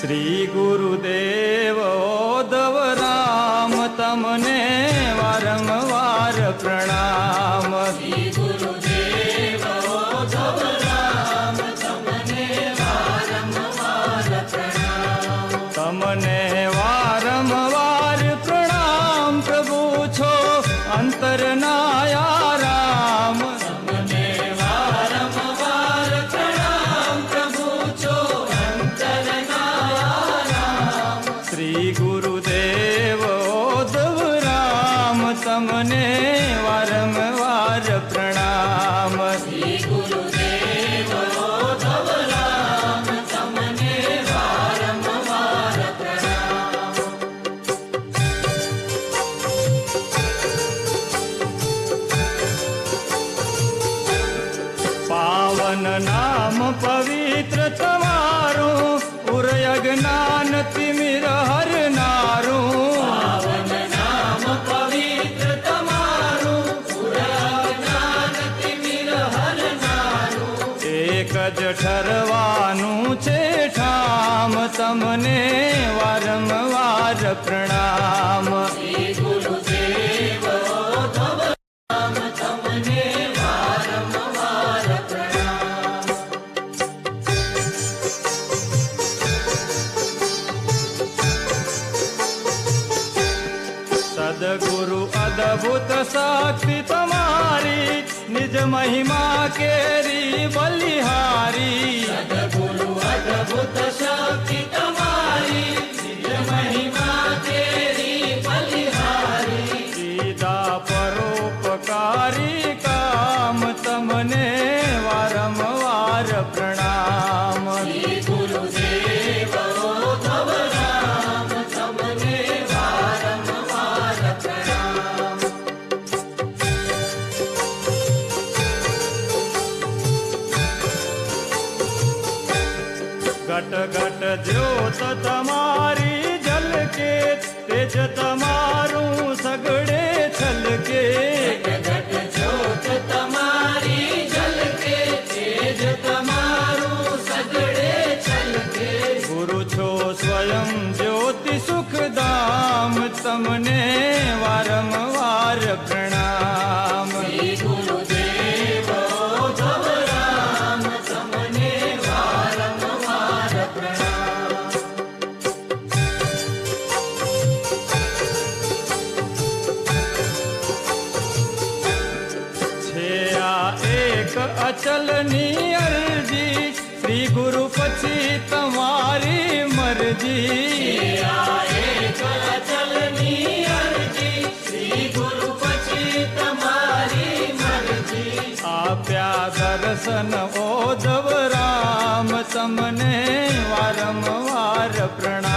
શ્રી ગુરુદેવ ઓદવ રામ તમને વારંવાર પ્રણામ. તમને વારંવાર પ્રણામ. પ્રભુ છો. અંતરના રામ તમને વારંવાર પ્રણામ પાવન નામ પવિત્ર તમારું ઠરવાનું છે ઠામ તમને વારંવાર પ્રણામ સદગુરુ અદભુત તમારી નિજ મહિમા કેરી બલિહારી સદગુરુ અદભુત શક્તિ તમારી નિજ મહિમા કેરી બલિહારી સીધા પરોપકારી કામ તમને વારંવાર પ્રણામ ઘટ ઘટ જ્યોત તમારી જલકે તેજ તમારું સગડે છલકે. અચલની અરજી. શ્રી ગુરુ પછી તમારી મરજી. આપ્યા દર્શન ઓધવ રામ તમને વારંવાર પ્રણામ.